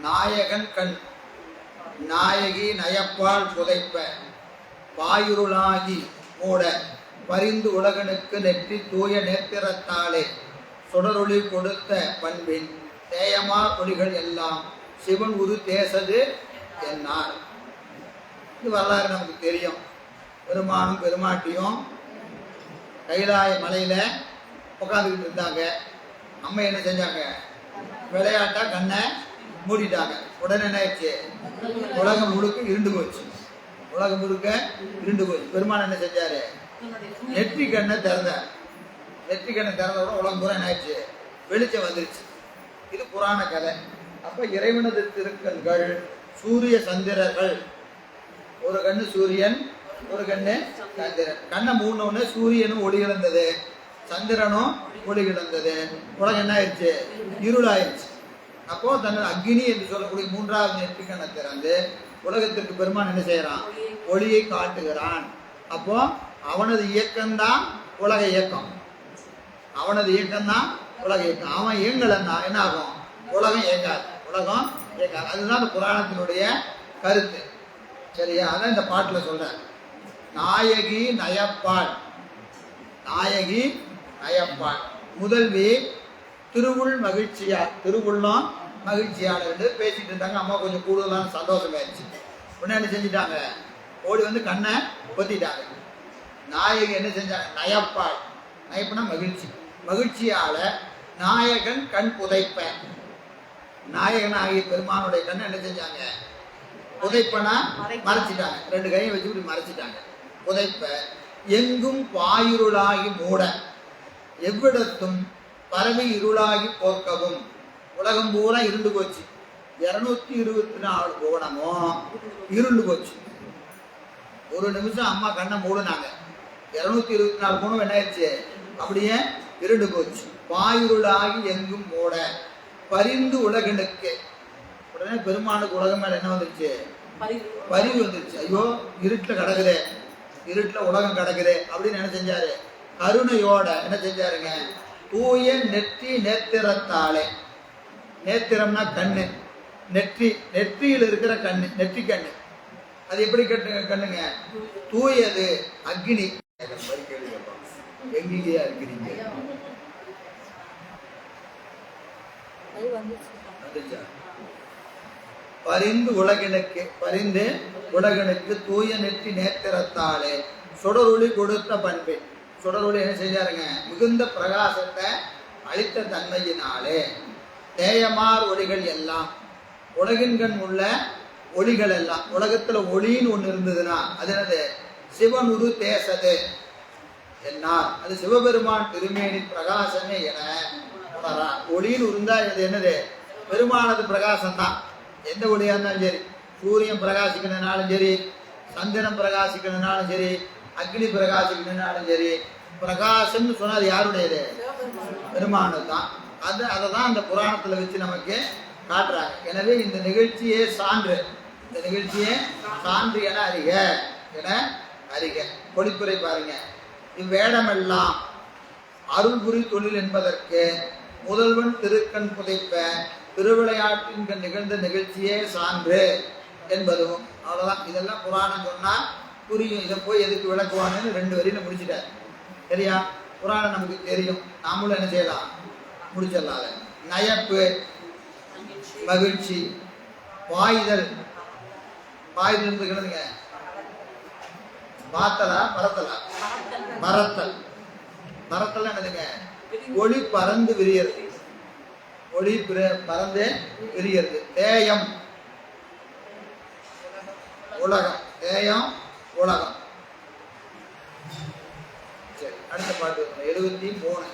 நாயகன் கண். நாயகி நயப்பால் புதைப்ப. பாயுருளாகி மூட. பரிந்து உலகனுக்கு நெற்றி தூய நேத்திரத்தாலே. சுடரொளி கொடுத்த பண்பின் தேயமா கொடிகள் எல்லாம் சிவன் உரு தேசது என்னார். இது வரலாறு நமக்கு தெரியும். பெருமானும் பெருமாட்டியும் கைலாய மலையில உட்காந்துக்கிட்டு இருந்தாங்க. அம்மா என்ன செஞ்சாங்க? விளையாட்டா கண்ணை மூடிட்டாங்க. உடனே என்ன ஆயிடுச்சு உலகம் முழுக்க இருண்டு போச்சு. உலகம் முழுக்க இருண்டு போச்சு. பெருமான் என்ன செஞ்சாரு? நெற்றி கண்ணை திறந்தார். நெற்றி கண்ணை திறந்த விட உலகம் பூரா என்ன ஆயிடுச்சு வெளிச்சம் வந்துருச்சு. இது புராண கதை. அப்ப இறைவனது திருக்கண்கள் சூரிய சந்திரர்கள். ஒரு கண்ணு சூரியன் ஒரு கண்ணு சந்திரன். கண்ணை மூணு சூரியனும் ஒளி இழந்தது. சந்திரனும் ஒளி கிடந்தது. உலகம் என்ன ஆயிடுச்சு? இருளாயிடுச்சு. அப்போ தன் அக்னி என்று சொல்லக்கூடிய மூன்றாவது நெற்றி திறந்து உலகத்திற்கு பெருமான் என்ன செய்யறான்? ஒளியை காட்டுகிறான். அப்போ அவனது இயக்கம்தான் உலக இயக்கம். அவனது இயக்கம்தான் உலக இயக்கம். அவன் இயங்கலன்னா என்ன ஆகும்? உலகம் இயங்காது. உலகம் இயங்காது. அதுதான் இந்த புராணத்தினுடைய கருத்து. சரியா? அதான் இந்த பாட்டில் சொல்றேன். நாயகி நயப்பாள். நாயகி நயப்பாள் முதல்வி திருவுள் மகிழ்ச்சியா திருவுள்ளம் மகிழ்ச்சியாளர் பேசிட்டு இருந்தாங்க. அம்மா கொஞ்சம் கூடுதலான சந்தோஷம் ஆயிடுச்சு உடனே என்ன செஞ்சுட்டாங்க? ஓடி வந்து கண்ணை பொத்திட்டாங்க. நாயகி என்ன செஞ்சாங்க? நயப்பாள் நயப்புனா மகிழ்ச்சி. மகிழ்ச்சியால நாயகன் கண் புதைப்ப. நாயகன் ஆகிய பெருமானுடைய கண்ணை என்ன செஞ்சாங்க? புதைப்பனா மறைச்சிட்டாங்க. ரெண்டு கையும் வச்சு இப்படி மறைச்சிட்டாங்க. புதைப்ப. எங்கும் பாயிருளாகி மூட. எவ்விடத்தும் பரவி இருளாகி போக்கவும் உலகம் பூரா இருண்டு போச்சு. இருநூத்தி இருபத்தி நாலு கோணமும் இருண்டு போச்சு. ஒரு நிமிஷம் அம்மா கண்ணை மூடினாங்க. இருநூத்தி இருபத்தி நாலு கோணம் என்ன ஆயிடுச்சு அப்படியே இருண்டு போச்சு. பாயிருளாகி எங்கும் மூட. பரிந்து உலகனுக்கு. உடனே பெருமானுக்கு உலகம் மேல என்ன வந்துருச்சு? பரிவு வந்துருச்சு. ஐயோ இருட்டில் கிடக்குதே. இருட்டில் உலகம் கிடக்குதே. அப்படின்னு என்ன செஞ்சாரு? கருணையோட என்ன செஞ்சாருங்க? தூய நெற்றி நேத்திரத்தாலே. நேத்திரம்னா கண்ணு. நெற்றி நெற்றியில் இருக்கிற கண்ணு நெற்றி கண்ணு. அது எப்படி கட்டு கண்ணுங்க? தூயது அக்னி. எங்கேயா இருக்கிறீங்க? பரிந்து உலகினுக்கு பரிந்து உலகனுக்கு தூய நெற்றி நேத்திரத்தாலே. சுடரொளி கொடுத்த பண்பு. சுடரொளி என்ன செய்தாருங்க? மிகுந்த பிரகாசத்தை அளித்த தன்மையினாலே தேயமார் ஒளிகள் எல்லாம் உலகின்கண் உள்ள ஒளிகள் எல்லாம் உலகத்துல ஒளின்னு ஒண்ணு இருந்ததுன்னா அது என்னது? சிவனுரு தேசது என்னார். அது சிவபெருமான் திருமேனி பிரகாசமே என உணரான் ஒளின்னு இருந்தா இது என்னது? பெருமானது பிரகாசம் தான் எந்த ஒளியா இருந்தாலும் சரி சூரியன் பிரகாசிக்கிறதுனாலும் சரி சந்திரன் பிரகாசிக்கிறதுனாலும் சரி அக்னி பிரகாசிக்கணும்னாலும் சரி பிரகாசம்னு சொன்னால் அது யாருடையது? பெருமானு தான் அது அதை தான் அந்த புராணத்தில் வச்சு நமக்கு காட்டுறாங்க. எனவே இந்த நிகழ்ச்சியே சான்று இந்த நிகழ்ச்சியே சான்று என அறிக என அறிக. பொழிப்புரை பாருங்க. இவ்வேடமெல்லாம் அருள்புரி தொழில் என்பதற்கு முதல்வன் திருக்கண் புதைப்ப திருவிளையாட்டின் நிகழ்ந்த நிகழ்ச்சியே சான்று என்பதும். அவ்வளோதான் இதெல்லாம் புராணம் சொன்னால் புரியும். இதை போய் எதுக்கு விளக்குவாங்கன்னு ரெண்டு வரியில முடிச்சுட்டார். சரியா? புராணம் நமக்கு தெரியும். நாமளும் என்ன செய்யலாம்? முடிச்சிடலாம் நயப்பு மகிழ்ச்சி பாய்தல். பாய்தல் இருந்துக்கிறதுங்க பார்த்தலா? பரத்தலா. மரத்தல் மரத்தல் என்னதுங்க? ஒளி பறந்து விரியறது ஒளி பிற- பறந்து விரியறது தேயம். உலகம். தேயம் உலகம் சரி அடுத்த பாட்டு எழுபத்தி மூணு.